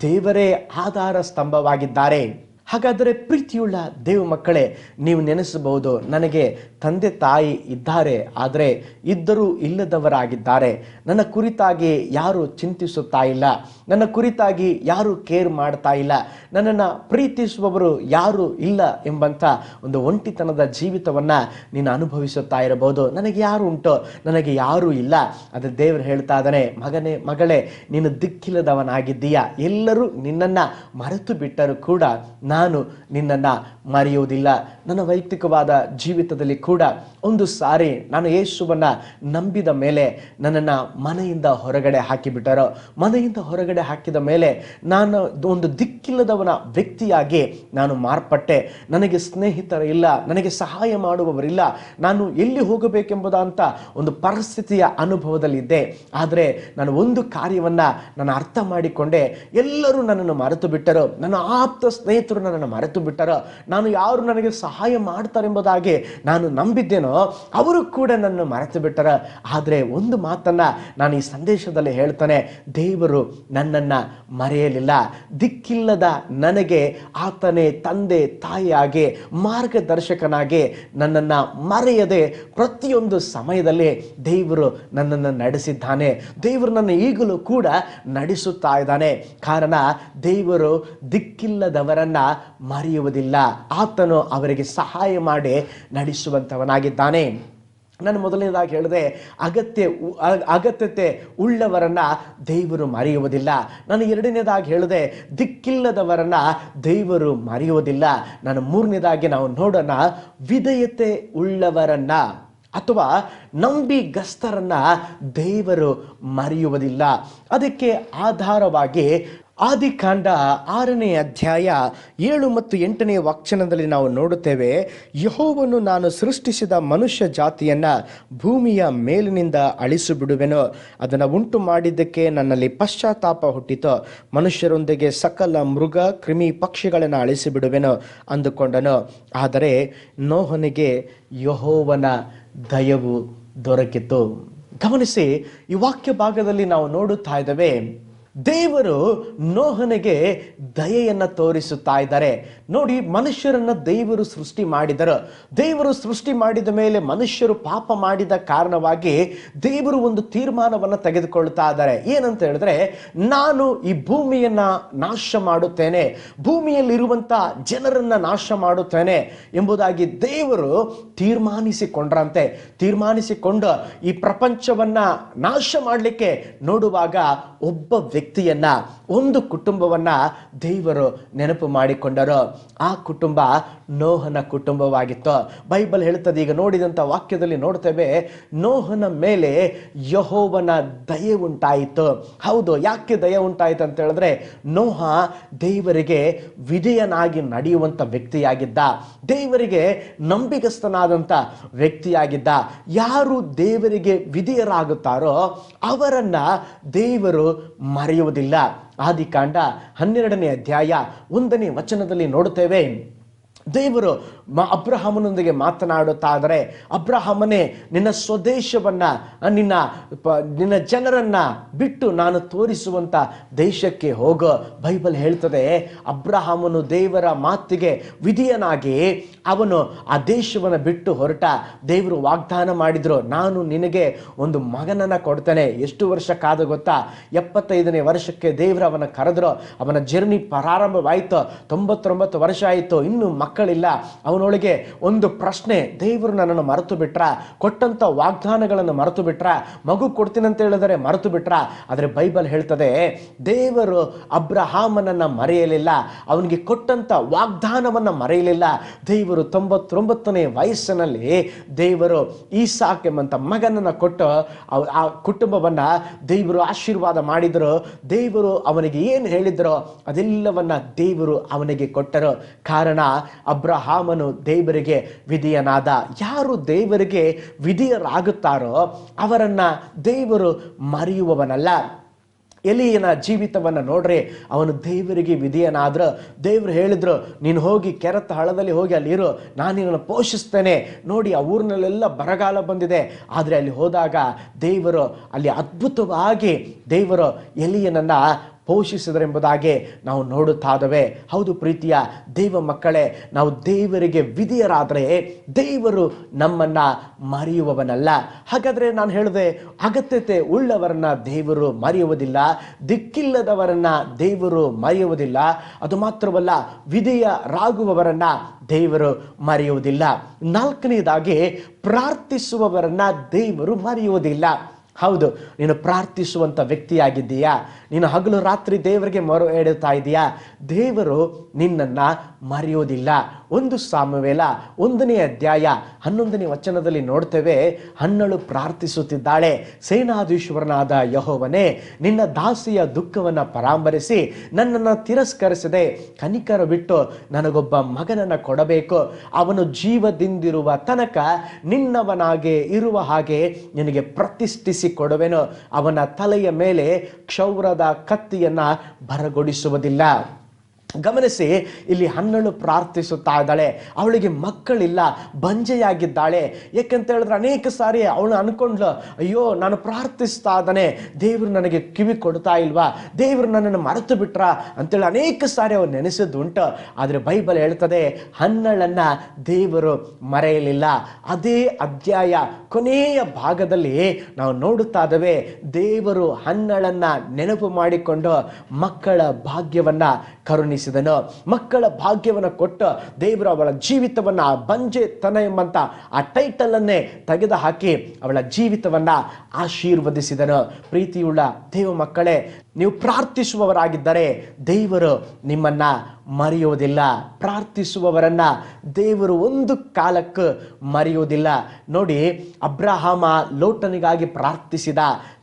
ದೇವರೇ ಆಧಾರ ಸ್ತಂಭವಾಗಿದ್ದಾರೆ. ಹಾಗಾದರೆ ಪ್ರೀತಿಯುಳ್ಳ ದೇವ ಮಕ್ಕಳೇ, ನೀವು ನೆನೆಸಬಹುದು, ನನಗೆ ತಂದೆ ತಾಯಿ ಇದ್ದಾರೆ, ಆದರೆ ಇದ್ದರೂ ಇಲ್ಲದವರಾಗಿದ್ದಾರೆ. ನನ್ನ ಕುರಿತಾಗಿ ಯಾರು ಚಿಂತಿಸುತ್ತಾ ಇಲ್ಲ? ನನ್ನ ಕುರಿತಾಗಿ ಯಾರು ಕೇರ್ ಮಾಡ್ತಾ ಇಲ್ಲ? ನನ್ನನ್ನು ಪ್ರೀತಿಸುವವರು ಯಾರು ಇಲ್ಲ ಎಂಬಂಥ ಒಂದು ಒಂಟಿತನದ ಜೀವಿತವನ್ನು ನೀನು ಅನುಭವಿಸುತ್ತಾ ಇರಬಹುದು. ನನಗೆ ಯಾರು ಉಂಟು? ನನಗೆ ಯಾರೂ ಇಲ್ಲ. ಅದು ದೇವರು ಹೇಳ್ತಾ ಇದ್ದಾನೆ, ಮಗನೇ, ಮಗಳೇ, ನೀನು ದಿಕ್ಕಿಲ್ಲದವನಾಗಿದ್ದೀಯಾ? ಎಲ್ಲರೂ ನಿನ್ನನ್ನು ಮರೆತು ಬಿಟ್ಟರೂ ಕೂಡ ನಾನು ನಿನ್ನನ್ನು ಮರೆಯುವುದಿಲ್ಲ. ನನ್ನ ವೈಯಕ್ತಿಕವಾದ ಜೀವಿತದಲ್ಲಿ ಕೂಡ ಒಂದು ಸಾರಿ ನಾನು ಯೇಸುವನ್ನು ನಂಬಿದ ಮೇಲೆ ನನ್ನನ್ನು ಮನೆಯಿಂದ ಹೊರಗಡೆ ಹಾಕಿಬಿಟ್ಟರು ಮನೆಯಿಂದ ಹೊರಗಡೆ ಹಾಕಿದ ಮೇಲೆ ನಾನು ಒಂದು ದಿಕ್ಕಿಲ್ಲದವನ ವ್ಯಕ್ತಿಯಾಗಿ ನಾನು ಮಾರ್ಪಟ್ಟೆ. ನನಗೆ ಸ್ನೇಹಿತರ ಇಲ್ಲ ನನಗೆ ಸಹಾಯ ಮಾಡುವವರಿಲ್ಲ. ನಾನು ಎಲ್ಲಿ ಹೋಗಬೇಕೆಂಬುದಂತ ಒಂದು ಪರಿಸ್ಥಿತಿಯ ಅನುಭವದಲ್ಲಿದ್ದೆ. ಆದರೆ ನಾನು ಒಂದು ಕಾರ್ಯವನ್ನು ನಾನು ಅರ್ಥ ಮಾಡಿಕೊಂಡೆ. ಎಲ್ಲರೂ ನನ್ನನ್ನು ಮರೆತು ಬಿಟ್ಟರು. ನನ್ನ ಆಪ್ತ ಸ್ನೇಹಿತರು ನನ್ನನ್ನು ಮರೆತು ಬಿಟ್ಟರು. ನಾನು ಯಾರು ನನಗೆ ಸಹಾಯ ಮಾಡ್ತಾರೆಂಬುದಾಗಿ ನಾನು ನಂಬಿದ್ದೇನೋ, ಅವರು ಕೂಡ ನನ್ನನ್ನು ಮರೆತು ಬಿಟ್ಟರ. ಆದರೆ ಒಂದು ಮಾತನ್ನ ನಾನು ಈ ಸಂದೇಶದಲ್ಲಿ ಹೇಳ್ತಾನೆ, ದೇವರು ನನ್ನನ್ನು ಮರೆಯಲಿಲ್ಲ. ದಿಕ್ಕಿಲ್ಲದ ನನಗೆ ಆತನೇ ತಂದೆ, ತಾಯಿಯಾಗಿ, ಮಾರ್ಗದರ್ಶಕನಾಗಿ ನನ್ನನ್ನು ಮರೆಯದೆ ಪ್ರತಿಯೊಂದು ಸಮಯದಲ್ಲಿ ದೇವರು ನನ್ನನ್ನು ನಡೆಸಿದ್ದಾನೆ. ದೇವರು ನನ್ನ ಈಗಲೂ ಕೂಡ ನಡೆಸುತ್ತಾ ಇದ್ದಾನೆ. ಕಾರಣ, ದೇವರು ದಿಕ್ಕಿಲ್ಲದವರನ್ನು ಮರೆಯುವುದಿಲ್ಲ. ಆತನು ಅವರಿಗೆ ಸಹಾಯ ಮಾಡಿ ನಡೆಸುವಂತವನಾಗಿದ್ದಾನೆ. ನಾನು ಮೊದಲನೇದಾಗಿ ಹೇಳಿದೆ, ಅಗತ್ಯ ಅಗತ್ಯತೆ ಉಳ್ಳವರನ್ನ ದೇವರು ಮರೆಯುವುದಿಲ್ಲ. ನಾನು ಎರಡನೇದಾಗಿ ಹೇಳಿದೆ, ದಿಕ್ಕಿಲ್ಲದವರನ್ನ ದೇವರು ಮರೆಯುವುದಿಲ್ಲ. ನಾನು ಮೂರನೇದಾಗಿ ನಾವು ನೋಡೋಣ, ವಿಧೇಯತೆ ಉಳ್ಳವರನ್ನ ಅಥವಾ ನಂಬಿಗಸ್ತರನ್ನ ದೇವರು ಮರೆಯುವುದಿಲ್ಲ. ಅದಕ್ಕೆ ಆಧಾರವಾಗಿ ಆದಿಕಾಂಡ ಆರನೇ ಅಧ್ಯಾಯ ಏಳು ಮತ್ತು ಎಂಟನೇ ವಾಕ್ಚನದಲ್ಲಿ ನಾವು ನೋಡುತ್ತೇವೆ ಯಹೋವನ್ನು ನಾನು ಸೃಷ್ಟಿಸಿದ ಮನುಷ್ಯ ಜಾತಿಯನ್ನ ಭೂಮಿಯ ಮೇಲಿನಿಂದ ಅಳಿಸಿಬಿಡುವೆನು. ಅದನ್ನು ಉಂಟು ಮಾಡಿದ್ದಕ್ಕೆ ನನ್ನಲ್ಲಿ ಪಶ್ಚಾತ್ತಾಪ ಹುಟ್ಟಿತು. ಮನುಷ್ಯರೊಂದಿಗೆ ಸಕಲ ಮೃಗ, ಕ್ರಿಮಿ ಪಕ್ಷಿಗಳನ್ನು ಅಳಿಸಿಬಿಡುವೆನು, ಅಂದುಕೊಂಡನು. ಆದರೆ ನೋಹನಿಗೆ ಯಹೋವನ ದಯವು ದೊರಕಿತು. ಗಮನಿಸಿ, ಈ ವಾಕ್ಯ ಭಾಗದಲ್ಲಿ ನಾವು ನೋಡುತ್ತಾ ಇದ್ದೇವೆ ದೇವರು ನೋಹನಿಗೆ ದಯೆಯನ್ನು ತೋರಿಸುತ್ತಾ ಇದ್ದಾರೆ. ನೋಡಿ, ಮನುಷ್ಯರನ್ನ ದೇವರು ಸೃಷ್ಟಿ ಮಾಡಿದರು. ದೇವರು ಸೃಷ್ಟಿ ಮಾಡಿದ ಮೇಲೆ ಮನುಷ್ಯರು ಪಾಪ ಮಾಡಿದ ಕಾರಣವಾಗಿ ದೇವರು ಒಂದು ತೀರ್ಮಾನವನ್ನು ತೆಗೆದುಕೊಳ್ತಾ ಇದ್ದಾರೆ. ಏನಂತ ಹೇಳಿದ್ರೆ, ನಾನು ಈ ಭೂಮಿಯನ್ನ ನಾಶ ಮಾಡುತ್ತೇನೆ, ಭೂಮಿಯಲ್ಲಿರುವಂತ ಜನರನ್ನ ನಾಶ ಮಾಡುತ್ತೇನೆ ಎಂಬುದಾಗಿ ದೇವರು ತೀರ್ಮಾನಿಸಿಕೊಂಡ್ರಂತೆ. ತೀರ್ಮಾನಿಸಿಕೊಂಡು ಈ ಪ್ರಪಂಚವನ್ನ ನಾಶ ಮಾಡಲಿಕ್ಕೆ ನೋಡುವಾಗ ಒಬ್ಬ ವ್ಯಕ್ತಿಯನ್ನ, ಒಂದು ಕುಟುಂಬವನ್ನ ದೇವರು ನೆನಪು ಮಾಡಿಕೊಂಡರು, ಆ ಕುಟುಂಬ ನೋಹನ ಕುಟುಂಬವಾಗಿತ್ತು. ಬೈಬಲ್ ಹೇಳ್ತದೆ, ಈಗ ನೋಡಿದಂತ ವಾಕ್ಯದಲ್ಲಿ ನೋಡ್ತೇವೆ, ನೋಹನ ಮೇಲೆ ಯಹೋವನ ದಯೆ ಉಂಟಾಯಿತು. ಹೌದು, ಯಾಕೆ ದಯೆ ಉಂಟಾಯಿತು ಅಂತ ಹೇಳಿದ್ರೆ, ನೋಹ ದೇವರಿಗೆ ವಿಧೇಯನಾಗಿ ನಡೆಯುವಂತ ವ್ಯಕ್ತಿಯಾಗಿದ್ದ, ದೇವರಿಗೆ ನಂಬಿಗಸ್ತನಾದಂಥ ವ್ಯಕ್ತಿಯಾಗಿದ್ದ. ಯಾರು ದೇವರಿಗೆ ವಿಧೇಯರಾಗುತ್ತಾರೋ, ಅವರನ್ನ ದೇವರು ಮರೆಯುವುದಿಲ್ಲ ಆದಿಕಾಂಡ ಹನ್ನೆರಡನೇ ಅಧ್ಯಾಯ ಒಂದನೇ ವಚನದಲ್ಲಿ ನೋಡುತ್ತೇವೆ. ದೇವರು ಮ ಅಬ್ರಹಾಮನೊಂದಿಗೆ ಮಾತನಾಡುತ್ತಾದರೆ, ಅಬ್ರಹಾಮನೇ ನಿನ್ನ ಸ್ವದೇಶವನ್ನ ನಿನ್ನ ಪ- ನಿನ್ನ ಜನರನ್ನ ಬಿಟ್ಟು ನಾನು ತೋರಿಸುವಂತ ದೇಶಕ್ಕೆ ಹೋಗೋ. ಬೈಬಲ್ ಹೇಳ್ತದೆ, ಅಬ್ರಹಾಮನು ದೇವರ ಮಾತಿಗೆ ವಿಧಿಯನಾಗಿ ಅವನು ಆ ದೇಶವನ್ನು ಬಿಟ್ಟು ಹೊರಟ. ದೇವರು ವಾಗ್ದಾನ ಮಾಡಿದರು, ನಾನು ನಿನಗೆ ಒಂದು ಮಗನನ್ನ ಕೊಡ್ತೇನೆ. ಎಷ್ಟು ವರ್ಷ ಕಾದ ಗೊತ್ತಾ? ಎಪ್ಪತ್ತೈದನೇ ವರ್ಷಕ್ಕೆ ದೇವರು ಅವನ ಕರೆದ್ರು, ಅವನ ಜರ್ನಿ ಪ್ರಾರಂಭವಾಯಿತು, ತೊಂಬತ್ತೊಂಬತ್ತು ವರ್ಷ ಆಯಿತು, ಇನ್ನು ಮಕ್ಕಳಿಲ್ಲ. ಅವನೊಳಗೆ ಒಂದು ಪ್ರಶ್ನೆ, ದೇವರು ನನ್ನನ್ನು ಮರೆತು ಬಿಟ್ರ? ಕೊಟ್ಟಂಥ ವಾಗ್ದಾನಗಳನ್ನು ಮರೆತು ಬಿಟ್ರ? ಮಗು ಕೊಡ್ತೀನಿ ಅಂತ ಹೇಳಿದರೆ ಮರೆತು ಬಿಟ್ರ? ಆದರೆ ಬೈಬಲ್ ಹೇಳ್ತದೆ, ದೇವರು ಅಬ್ರಹಾಮನನ್ನು ಮರೆಯಲಿಲ್ಲ. ಅವನಿಗೆ ಕೊಟ್ಟಂಥ ವಾಗ್ದಾನವನ್ನು ಮರೆಯಲಿಲ್ಲ. ದೇವರು ತೊಂಬತ್ತೊಂಬತ್ತನೇ ವಯಸ್ಸಿನಲ್ಲಿ ದೇವರು ಈಸಾಕ್ ಎಂಬಂತ ಮಗನನ್ನು ಕೊಟ್ಟು ಆ ಕುಟುಂಬವನ್ನು ದೇವರು ಆಶೀರ್ವಾದ ಮಾಡಿದರು. ದೇವರು ಅವನಿಗೆ ಏನು ಹೇಳಿದ್ರೋ? ಅದೆಲ್ಲವನ್ನು ದೇವರು ಅವನಿಗೆ ಕೊಟ್ಟರು. ಕಾರಣ ಅಬ್ರಹಾಮನು ದೇವರಿಗೆ ವಿಧಿಯನಾದ, ಯಾರು ದೇವರಿಗೆ ವಿಧಿಯರಾಗುತ್ತಾರೋ ಅವರನ್ನು ದೇವರು ಮರೆಯುವವನಲ್ಲ. ಎಲಿಯನ ಜೀವಿತವನ್ನು ನೋಡ್ರಿ, ಅವನು ದೇವರಿಗೆ ವಿಧಿಯನಾದ್ರು ದೇವರು ಹೇಳಿದ್ರು, ನೀನು ಹೋಗಿ ಕೆರೆತ ಹಳದಲ್ಲಿ ಹೋಗಿ ಅಲ್ಲಿ ಇರು ನಾನು ನಿನ್ನನ್ನು ಪೋಷಿಸ್ತೇನೆ. ನೋಡಿ, ಆ ಊರಿನಲ್ಲೆಲ್ಲ ಬರಗಾಲ ಬಂದಿದೆ. ಆದರೆ ಅಲ್ಲಿ ಹೋದಾಗ ದೇವರು ಅಲ್ಲಿ ಅದ್ಭುತವಾಗಿ ದೇವರು ಎಲಿಯನನ್ನ ಪೋಷಿಸಿದರೆಂಬುದಾಗಿ ನಾವು ನೋಡುತ್ತಾದವೆ. ಹೌದು ಪ್ರೀತಿಯ ದೇವ ಮಕ್ಕಳೇ, ನಾವು ದೇವರಿಗೆ ವಿಧಿಯರಾದರೆ ದೇವರು ನಮ್ಮನ್ನು ಮರೆಯುವವನಲ್ಲ. ಹಾಗಾದರೆ ನಾನು ಹೇಳಿದೆ, ಅಗತ್ಯತೆ ಉಳ್ಳವರನ್ನ ದೇವರು ಮರೆಯುವುದಿಲ್ಲ, ದಿಕ್ಕಿಲ್ಲದವರನ್ನ ದೇವರು ಮರೆಯುವುದಿಲ್ಲ. ಅದು ಮಾತ್ರವಲ್ಲ, ವಿಧಿಯರಾಗುವವರನ್ನ ದೇವರು ಮರೆಯುವುದಿಲ್ಲ. ನಾಲ್ಕನೇದಾಗಿ, ಪ್ರಾರ್ಥಿಸುವವರನ್ನ ದೇವರು ಮರೆಯುವುದಿಲ್ಲ. ಹೌದು, ನೀನು ಪ್ರಾರ್ಥಿಸುವಂತ ವ್ಯಕ್ತಿಯಾಗಿದ್ದೀಯಾ? ನೀನು ಹಗಲು ರಾತ್ರಿ ದೇವರಿಗೆ ಮರು ಎಡುತ್ತಾ ಇದೆಯಾ? ದೇವರು ನಿನ್ನನ್ನ ಮರೆಯೋದಿಲ್ಲ. ಒಂದು ಸಾಮವೇಲ, ಒಂದನೇ ಅಧ್ಯಾಯ, ಹನ್ನೊಂದನೇ ವಚನದಲ್ಲಿ ನೋಡ್ತೇವೆ, ಹನ್ನಳು ಪ್ರಾರ್ಥಿಸುತ್ತಿದ್ದಾಳೆ, ಸೇನಾಧೀಶ್ವರನಾದ ಯಹೋವನೇ, ನಿನ್ನ ದಾಸಿಯ ದುಃಖವನ್ನ ಪರಾಂಬರಿಸಿ, ನನ್ನನ್ನು ತಿರಸ್ಕರಿಸದೆ, ಕನಿಕರ ಬಿಟ್ಟು ನನಗೊಬ್ಬ ಮಗನನ್ನ ಕೊಡಬೇಕು. ಅವನು ಜೀವದಿಂದಿರುವ ತನಕ ನಿನ್ನವನಾಗೆ ಇರುವ ಹಾಗೆ ನಿನಗೆ ಪ್ರತಿಷ್ಠಿಸಿ ಕೊಡುವೆನು ಅವನ ತಲೆಯ ಮೇಲೆ ಕ್ಷೌರದ ಕತ್ತಿಯನ್ನು ಬರಗೊಡಿಸುವುದಿಲ್ಲ. ಗಮನಿಸಿ, ಇಲ್ಲಿ ಹನ್ನಳು ಪ್ರಾರ್ಥಿಸುತ್ತಾ ಇದ್ದಾಳೆ. ಅವಳಿಗೆ ಮಕ್ಕಳಿಲ್ಲ, ಬಂಜೆಯಾಗಿದ್ದಾಳೆ. ಯಾಕಂತ ಹೇಳಿದ್ರೆ ಅನೇಕ ಸಾರಿ ಅವಳು ಅನ್ಕೊಂಡ್ಲು, ಅಯ್ಯೋ, ನಾನು ಪ್ರಾರ್ಥಿಸ್ತಾ ಇದ್ದಾನೆ. ದೇವರು ನನಗೆ ಕಿವಿ ಕೊಡ್ತಾ ಇಲ್ವಾ? ದೇವರು ನನ್ನನ್ನು ಮರೆತು ಬಿಟ್ರ? ಅಂತೇಳಿ ಅನೇಕ ಸಾರಿ ಅವಳು ನೆನೆಸಿದ್ದುಂಟು. ಆದರೆ ಬೈಬಲ್ ಹೇಳ್ತದೆ, ಹನ್ನಳನ್ನ ದೇವರು ಮರೆಯಲಿಲ್ಲ. ಅದೇ ಅಧ್ಯಾಯ ಕೊನೆಯ ಭಾಗದಲ್ಲಿ ನಾವು ನೋಡುತ್ತಾ ಇದ್ದೇವೆ, ದೇವರು ಹನ್ನಳನ್ನ ನೆನಪು ಮಾಡಿಕೊಂಡು ಮಕ್ಕಳ ಭಾಗ್ಯವನ್ನ ಕರುಣಿಸಿದನು ಮಕ್ಕಳ ಭಾಗ್ಯವನ್ನ ಕೊಟ್ಟು ದೇವರು ಅವಳ ಜೀವಿತವನ್ನ, ಆ ಬಂಜೆತನ ಎಂಬಂತ ಆ ಟೈಟಲನ್ನೇ ತೆಗೆದು ಹಾಕಿ ಅವಳ ಜೀವಿತವನ್ನ ಆಶೀರ್ವದಿಸಿದನು. ಪ್ರೀತಿಯುಳ್ಳ ದೇವ ಮಕ್ಕಳೇ ನೀವು ಪ್ರಾರ್ಥಿಸುವವರಾಗಿದ್ದರೆ ದೇವರು ನಿಮ್ಮನ್ನು ಮರೆಯೋದಿಲ್ಲ ಪ್ರಾರ್ಥಿಸುವವರನ್ನು ದೇವರು ಒಂದು ಕಾಲಕ್ಕೆ ಮರೆಯೋದಿಲ್ಲ ನೋಡಿ, ಅಬ್ರಹಾಮ ಲೋಟನಿಗಾಗಿ ಪ್ರಾರ್ಥಿಸಿದ.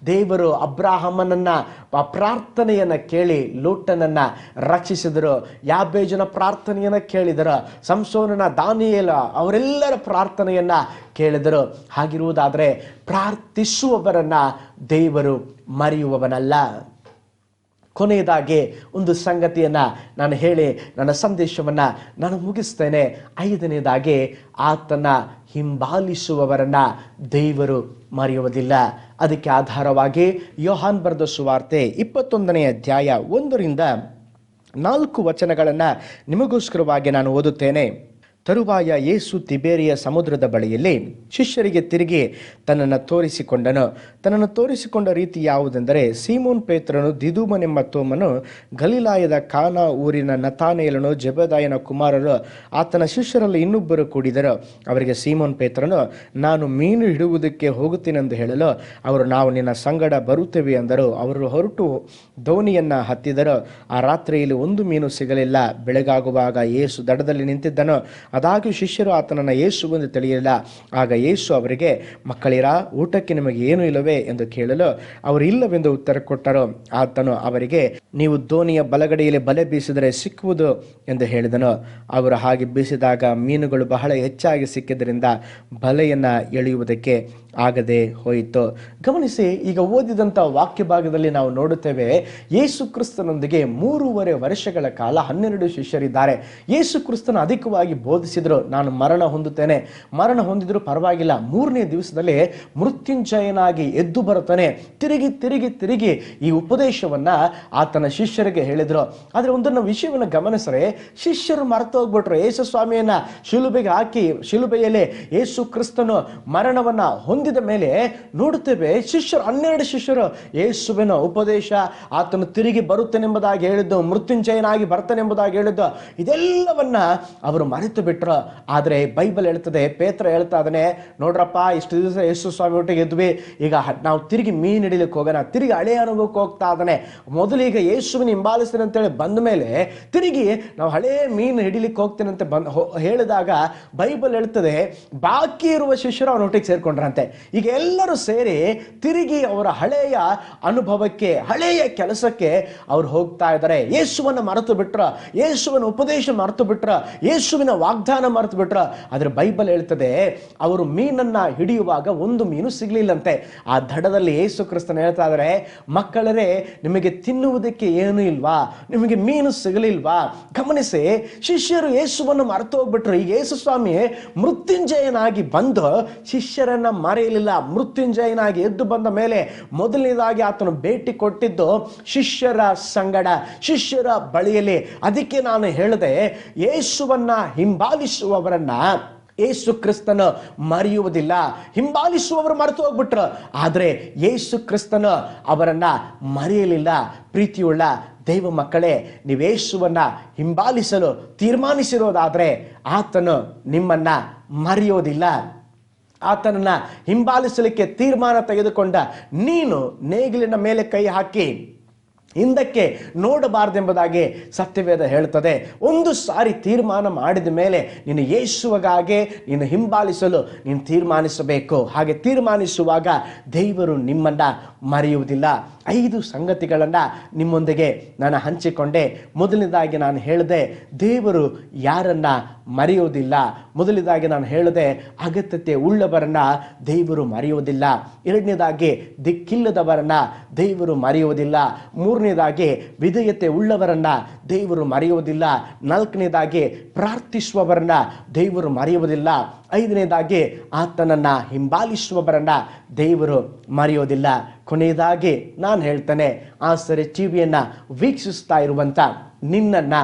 ದೇವರು ಅಬ್ರಾಹಮನನ್ನು, ಆ ಪ್ರಾರ್ಥನೆಯನ್ನು ಕೇಳಿ ಲೋಟನನ್ನು ರಕ್ಷಿಸಿದರು. ಯಾಬೇಜನ ಪ್ರಾರ್ಥನೆಯನ್ನು ಕೇಳಿದರು. ಸಂಸೋನನ ದಾನಿಯೇಲ ಅವರೆಲ್ಲರ ಪ್ರಾರ್ಥನೆಯನ್ನು ಕೇಳಿದರು. ಹಾಗಿರುವುದಾದರೆ, ಪ್ರಾರ್ಥಿಸುವವರನ್ನು ದೇವರು ಮರೆಯುವವನಲ್ಲ. ಕೊನೆಯದಾಗಿ ಒಂದು ಸಂಗತಿಯನ್ನು ನಾನು ಹೇಳಿ ನನ್ನ ಸಂದೇಶವನ್ನು ನಾನು ಮುಗಿಸ್ತೇನೆ. ಐದನೇದಾಗಿ ಆತನ ಹಿಂಬಾಲಿಸುವವರನ್ನು ದೇವರು ಮರೆಯುವುದಿಲ್ಲ. ಅದಕ್ಕೆ ಆಧಾರವಾಗಿ ಯೋಹಾನ್ ಬರೆದ ಸುವಾರ್ತೆ ಇಪ್ಪತ್ತೊಂದನೇ ಅಧ್ಯಾಯ ಒಂದರಿಂದ ನಾಲ್ಕು ವಚನಗಳನ್ನು ನಿಮಗೋಸ್ಕರವಾಗಿ ನಾನು ಓದುತ್ತೇನೆ. ತರುವಾಯ ಯೇಸು ತಿಬೇರಿಯ ಸಮುದ್ರದ ಬಳಿಯಲ್ಲಿ ಶಿಷ್ಯರಿಗೆ ತಿರುಗಿ ತನ್ನನ್ನು ತೋರಿಸಿಕೊಂಡನು. ತನ್ನನ್ನು ತೋರಿಸಿಕೊಂಡ ರೀತಿ ಯಾವುದೆಂದರೆ ಸೀಮೋನ್ ಪೇತ್ರನು ದಿದುಮನೆಂಬ ತೋಮನು ಗಲಿಲಾಯದ ಕಾನಾ ಊರಿನ ನತಾನೇಲನು ಜಬದಾಯನ ಕುಮಾರರು ಆತನ ಶಿಷ್ಯರಲ್ಲಿ ಇನ್ನೊಬ್ಬರು ಕೂಡಿದರು. ಅವರಿಗೆ ಸೀಮೋನ್ ಪೇತ್ರನು, ನಾನು ಮೀನು ಹಿಡುವುದಕ್ಕೆ ಹೋಗುತ್ತೇನೆಂದು ಹೇಳಲು ಅವರು, ನಾವು ನಿನ್ನ ಸಂಗಡ ಬರುತ್ತೇವೆ ಎಂದರು ಅವರು ಹೊರಟು ದೋಣಿಯನ್ನು ಹತ್ತಿದರು. ಆ ರಾತ್ರಿಯಲ್ಲಿ ಒಂದು ಮೀನು ಸಿಗಲಿಲ್ಲ. ಬೆಳಗಾಗುವಾಗ ಏಸು ದಡದಲ್ಲಿ ನಿಂತಿದ್ದನು. ಆದಾಗ್ಯೂ ಶಿಷ್ಯರು ಆತನನ್ನು ಯೇಸುವೆಂದು ತಿಳಿಯಲಿಲ್ಲ. ಆಗ ಯೇಸು ಅವರಿಗೆ, ಮಕ್ಕಳಿರ, ಊಟಕ್ಕೆ ನಿಮಗೆ ಏನು ಇಲ್ಲವೇ? ಎಂದು ಕೇಳಲು ಅವರು, ಇಲ್ಲವೆಂದು ಉತ್ತರ ಕೊಟ್ಟರು. ಆತನು ಅವರಿಗೆ, ನೀವು ದೋಣಿಯ ಬಲಗಡೆಯಲ್ಲಿ ಬಲೆ ಬೀಸಿದರೆ ಸಿಕ್ಕುವುದು? ಎಂದು ಹೇಳಿದನು. ಅವರು ಹಾಗೆ ಬೀಸಿದಾಗ ಮೀನುಗಳು ಬಹಳ ಹೆಚ್ಚಾಗಿ ಸಿಕ್ಕಿದ್ದರಿಂದ ಬಲೆಯನ್ನು ಎಳೆಯುವುದಕ್ಕೆ ಆಗದೆ ಹೋಯಿತು. ಗಮನಿಸಿ, ಈಗ ಓದಿದಂಥ ವಾಕ್ಯ ಭಾಗದಲ್ಲಿ ನಾವು ನೋಡುತ್ತೇವೆ, ಯೇಸು ಕ್ರಿಸ್ತನೊಂದಿಗೆ ಮೂರುವರೆ ವರ್ಷಗಳ ಕಾಲ ಹನ್ನೆರಡು ಶಿಷ್ಯರಿದ್ದಾರೆ. ಯೇಸು ಕ್ರಿಸ್ತನ ಅಧಿಕವಾಗಿ ಬೋಧಿಸಿದ್ರು ನಾನು ಮರಣ ಹೊಂದುತ್ತೇನೆ. ಮರಣ ಹೊಂದಿದ್ರು ಪರವಾಗಿಲ್ಲ. ಮೂರನೇ ದಿವಸದಲ್ಲಿ ಮೃತ್ಯುಂಜಯನಾಗಿ ಎದ್ದು ಬರುತ್ತಾನೆ. ತಿರುಗಿ ತಿರುಗಿ ತಿರುಗಿ ಈ ಉಪದೇಶವನ್ನ ಆತನ ಶಿಷ್ಯರಿಗೆ ಹೇಳಿದ್ರು. ಆದರೆ ಒಂದನ್ನು ವಿಷಯವನ್ನು ಗಮನಿಸರೆ, ಶಿಷ್ಯರು ಮರೆತು ಹೋಗ್ಬಿಟ್ರು ಯೇಸು ಸ್ವಾಮಿಯನ್ನ ಶಿಲುಬೆಗೆ ಹಾಕಿ, ಶಿಲುಬೆಯಲ್ಲಿ ಯೇಸು ಕ್ರಿಸ್ತನು ಮರಣವನ್ನ ಹೊಂದಿದ ಮೇಲೆ ನೋಡುತ್ತೇವೆ, ಶಿಷ್ಯರು, ಹನ್ನೆರಡು ಶಿಷ್ಯರು, ಯೇಸುವಿನ ಉಪದೇಶ ಆತನು ತಿರುಗಿ ಬರುತ್ತೆನೆಂಬುದಾಗಿ ಹೇಳಿದ್ದು, ಮೃತ್ಯುಂಜಯನಾಗಿ ಬರ್ತಾನೆಂಬುದಾಗಿ ಹೇಳಿದ್ದು, ಇದೆಲ್ಲವನ್ನ ಅವರು ಮರೆತು ಬಿಟ್ರು. ಆದರೆ ಬೈಬಲ್ ಹೇಳ್ತದೆ, ಪೇತ್ರ ಹೇಳ್ತಾ ಅದನ್ನೇ ನೋಡ್ರಪ್ಪ, ಇಷ್ಟು ದಿವಸ ಯೇಸು ಸ್ವಾಮಿ ಒಟ್ಟಿಗೆ ಇದ್ವಿ, ಈಗ ನಾವು ತಿರುಗಿ ಮೀನು ಹಿಡಿಲಿಕ್ಕೆ ಹೋಗೋಣ, ತಿರುಗಿ ಹಳೆಯ ಅನುಭವಕ್ಕೆ ಹೋಗ್ತಾ ಇದ್ದಾನೆ. ಮೊದಲೀಗ ಯೇಸುವಿನ ಹಿಂಬಾಲಿಸ್ತೀನಿ ಅಂತೇಳಿ ಬಂದ ಮೇಲೆ ತಿರುಗಿ ನಾವು ಹಳೇ ಮೀನು ಹಿಡಿಲಿಕ್ಕೆ ಹೋಗ್ತೀನಿ ಅಂತ ಬಂದ್ ಹೇಳಿದಾಗ ಬೈಬಲ್ ಹೇಳ್ತದೆ, ಬಾಕಿ ಇರುವ ಶಿಷ್ಯರು ಅವನೊಟ್ಟಿಗೆ ಸೇರ್ಕೊಂಡ್ರಂತೆ. ಈಗ ಎಲ್ಲರೂ ಸೇರಿ ತಿರುಗಿ ಅವರ ಹಳೆಯ ಅನುಭವಕ್ಕೆ, ಹಳೆಯ ಕೆಲಸಕ್ಕೆ ಅವ್ರು ಹೋಗ್ತಾ ಇದ್ದಾರೆ. ಯೇಸುವನ್ನು ಮರೆತು ಬಿಟ್ರ, ಯೇಸುವಿನ ಉಪದೇಶ ಮರೆತು ಬಿಟ್ರ, ಯೇಸುವಿನ ವಾಗ್ದಾನ ಮರೆತು ಬಿಟ್ರ ಆದ್ರೆ ಬೈಬಲ್ ಹೇಳ್ತದೆ, ಅವರು ಮೀನನ್ನ ಹಿಡಿಯುವಾಗ ಒಂದು ಮೀನು ಸಿಗಲಿಲ್ಲಂತೆ. ಆ ದಡದಲ್ಲಿ ಯೇಸು ಕ್ರಿಸ್ತನ ಹೇಳ್ತಾ ಇದ್ದಾರೆ ಮಕ್ಕಳರೇ, ನಿಮಗೆ ತಿನ್ನುವುದಕ್ಕೆ ಏನು ಇಲ್ವಾ? ನಿಮಗೆ ಮೀನು ಸಿಗಲಿಲ್ವಾ? ಗಮನಿಸಿ, ಶಿಷ್ಯರು ಯೇಸುವನ್ನು ಮರೆತು ಹೋಗ್ಬಿಟ್ರು ಈಗ ಯೇಸು ಸ್ವಾಮಿ ಮೃತ್ಯುಂಜಯನಾಗಿ ಬಂದು ಶಿಷ್ಯರನ್ನ ಮರೆಯಲಿಲ್ಲ. ಮೃತ್ಯುಂಜಯನಾಗಿ ಎದ್ದು ಬಂದ ಮೇಲೆ ಮೊದಲನೇದಾಗಿ ಆತನು ಭೇಟಿ ಕೊಟ್ಟಿದ್ದು ಶಿಷ್ಯರ ಸಂಗಡ, ಶಿಷ್ಯರ ಬಳಿಯಲ್ಲಿ. ಅದಕ್ಕೆ ನಾನು ಹೇಳಿದೆ, ಯೇಸುವನ್ನ ಹಿಂಬಾಲಿಸುವವರನ್ನ ಏಸು ಕ್ರಿಸ್ತನ ಮರೆಯುವುದಿಲ್ಲ. ಹಿಂಬಾಲಿಸುವವರು ಮರೆತು ಹೋಗ್ಬಿಟ್ರು. ಆದರೆ ಯೇಸು ಕ್ರಿಸ್ತನ ಅವರನ್ನ ಮರೆಯಲಿಲ್ಲ. ಪ್ರೀತಿಯುಳ್ಳ ದೈವ ಮಕ್ಕಳೇ, ನೀವು ಯೇಸುವನ್ನ ಹಿಂಬಾಲಿಸಲು ತೀರ್ಮಾನಿಸಿರೋದಾದರೆ ಆತನು ನಿಮ್ಮನ್ನ ಮರೆಯೋದಿಲ್ಲ. ಆತನನ್ನ ಹಿಂಬಾಲಿಸಲಿಕ್ಕೆ ತೀರ್ಮಾನ ತೆಗೆದುಕೊಂಡ ನೀನು ನೇಗಿಲಿನ ಮೇಲೆ ಕೈ ಹಾಕಿ ಹಿಂದಕ್ಕೆ ನೋಡಬಾರ್ದೆಂಬುದಾಗಿ ಸತ್ಯವೇದ ಹೇಳ್ತದೆ ಒಂದು ಸಾರಿ ತೀರ್ಮಾನ ಮಾಡಿದ ಮೇಲೆ ನೀನು ಯೇಸುವಾಗೆ ನೀನು ಹಿಂಬಾಲಿಸಲು ನೀನು ತೀರ್ಮಾನಿಸಬೇಕು. ಹಾಗೆ ತೀರ್ಮಾನಿಸುವಾಗ ದೇವರು ನಿಮ್ಮನ್ನ ಮರೆಯುವುದಿಲ್ಲ. ಐದು ಸಂಗತಿಗಳನ್ನು ನಿಮ್ಮೊಂದಿಗೆ ನಾನು ಹಂಚಿಕೊಂಡೆ. ಮೊದಲನೇದಾಗಿ ನಾನು ಹೇಳಿದೆ, ದೇವರು ಯಾರನ್ನ ಮರೆಯುವುದಿಲ್ಲ. ಮೊದಲನೇದಾಗಿ ನಾನು ಹೇಳಿದೆ, ಅಗತ್ಯತೆ ಉಳ್ಳವರನ್ನ ದೇವರು ಮರೆಯುವುದಿಲ್ಲ. ಎರಡನೇದಾಗಿ ದಿಕ್ಕಿಲ್ಲದವರನ್ನ ದೇವರು ಮರೆಯುವುದಿಲ್ಲ. ಮೂರನೇದಾಗಿ ವಿಧೇಯತೆ ಉಳ್ಳವರನ್ನು ದೇವರು ಮರೆಯುವುದಿಲ್ಲ. ನಾಲ್ಕನೇದಾಗಿ ಪ್ರಾರ್ಥಿಸುವವರನ್ನ ದೇವರು ಮರೆಯುವುದಿಲ್ಲ. ಐದನೇದಾಗಿ ಆತನನ್ನ ಹಿಂಬಾಲಿಸುವವರನ್ನ ದೇವರು ಮರೆಯೋದಿಲ್ಲ ಕೊನೆಯದಾಗಿ ನಾನು ಹೇಳ್ತೇನೆ, ಆಸರೆ, ಟಿವಿಯನ್ನು ವೀಕ್ಷಿಸ್ತಾ ಇರುವಂತ ನಿನ್ನನ್ನ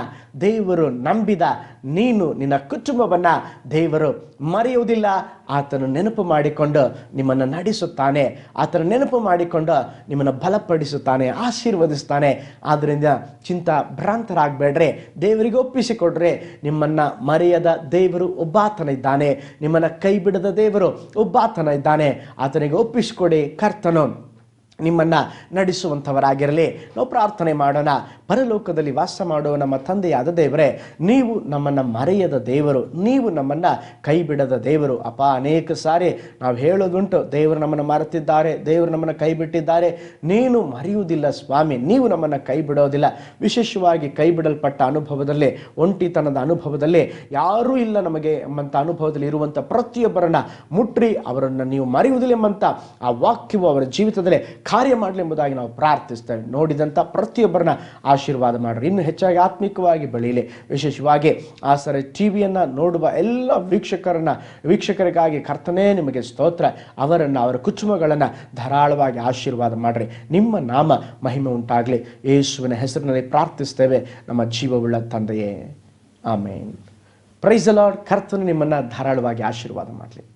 ದೇವರು ನಂಬಿದ ನೀನು ನಿನ್ನ ಕುಟುಂಬವನ್ನ ದೇವರು ಮರೆಯುವುದಿಲ್ಲ. ಆತನು ನೆನಪು ಮಾಡಿಕೊಂಡು ನಿಮ್ಮನ್ನು ನಡೆಸುತ್ತಾನೆ. ಆತನ ನೆನಪು ಮಾಡಿಕೊಂಡು ನಿಮ್ಮನ್ನು ಬಲಪಡಿಸುತ್ತಾನೆ, ಆಶೀರ್ವದಿಸ್ತಾನೆ. ಆದ್ದರಿಂದ ಚಿಂತ ಭ್ರಾಂತರಾಗಬೇಡ್ರೆ. ದೇವರಿಗೆ ಒಪ್ಪಿಸಿಕೊಡ್ರೆ. ನಿಮ್ಮನ್ನು ಮರೆಯದ ದೇವರು ಒಬ್ಬಾತನ ಇದ್ದಾನೆ ನಿಮ್ಮನ್ನು ಕೈ ಬಿಡದ ದೇವರು ಒಬ್ಬಾತನ ಇದ್ದಾನೆ ಆತನಿಗೆ ಒಪ್ಪಿಸಿಕೊಡಿ ಕರ್ತನು. ನಿಮ್ಮನ್ನ ನಡೆಸುವಂಥವರಾಗಿರಲಿ. ನಾವು ಪ್ರಾರ್ಥನೆ ಮಾಡೋಣ. ಪರಲೋಕದಲ್ಲಿ ವಾಸ ಮಾಡುವ ನಮ್ಮ ತಂದೆಯಾದ ದೇವರೇ, ನೀವು ನಮ್ಮನ್ನು ಮರೆಯದ ದೇವರು, ನೀವು ನಮ್ಮನ್ನು ಕೈ ಬಿಡದ ದೇವರು. ಅಪ್ಪ, ಅನೇಕ ಸಾರಿ ನಾವು ಹೇಳೋದುಂಟು, ದೇವರು ನಮ್ಮನ್ನು ಮರೆತಿದ್ದಾರೆ, ದೇವರು ನಮ್ಮನ್ನು ಕೈ ಬಿಟ್ಟಿದ್ದಾರೆ ನೀನು ಮರೆಯುವುದಿಲ್ಲ ಸ್ವಾಮಿ, ನೀವು ನಮ್ಮನ್ನು ಕೈ ಬಿಡೋದಿಲ್ಲ ವಿಶೇಷವಾಗಿ ಕೈ ಬಿಡಲ್ಪಟ್ಟ ಅನುಭವದಲ್ಲಿ, ಒಂಟಿತನದ ಅನುಭವದಲ್ಲಿ, ಯಾರೂ ಇಲ್ಲ ನಮಗೆ ಎಂಬಂಥ ಅನುಭವದಲ್ಲಿ ಇರುವಂಥ ಪ್ರತಿಯೊಬ್ಬರನ್ನ ಮುಟ್ಟಿ ಅವರನ್ನು ನೀವು ಮರೆಯುವುದಿಲ್ಲ ಎಂಬಂಥ ಆ ವಾಕ್ಯವು ಅವರ ಜೀವಿತದಲ್ಲಿ ಕಾರ್ಯ ಮಾಡಲಿ ಎಂಬುದಾಗಿ ನಾವು ಪ್ರಾರ್ಥಿಸ್ತೇವೆ. ನೋಡಿದಂಥ ಪ್ರತಿಯೊಬ್ಬರನ್ನ ಆಶೀರ್ವಾದ ಮಾಡಿರಿ. ಇನ್ನು ಹೆಚ್ಚಾಗಿ ಆತ್ಮಿಕವಾಗಿ ಬೆಳೀಲಿ. ವಿಶೇಷವಾಗಿ ಆಸರೆ ಟಿ ವಿಯನ್ನು ನೋಡುವ ಎಲ್ಲ ವೀಕ್ಷಕರನ್ನ, ವೀಕ್ಷಕರಿಗಾಗಿ ಕರ್ತನೇ ನಿಮಗೆ ಸ್ತೋತ್ರ. ಅವರನ್ನು, ಅವರ ಕುಚುಮಗಳನ್ನು ಧಾರಾಳವಾಗಿ ಆಶೀರ್ವಾದ ಮಾಡಿರಿ. ನಿಮ್ಮ ನಾಮ ಮಹಿಮೆ ಉಂಟಾಗಲಿ. ಯೇಸುವಿನ ಹೆಸರಿನಲ್ಲಿ ಪ್ರಾರ್ಥಿಸ್ತೇವೆ. ನಮ್ಮ ಜೀವವುಳ್ಳ ತಂದೆಯೇ. ಆಮೇನ್. ಪ್ರೈಸ್ ಲಾರ್ಡ್ ಕರ್ತನು ನಿಮ್ಮನ್ನು ಧಾರಾಳವಾಗಿ ಆಶೀರ್ವಾದ ಮಾಡಲಿ.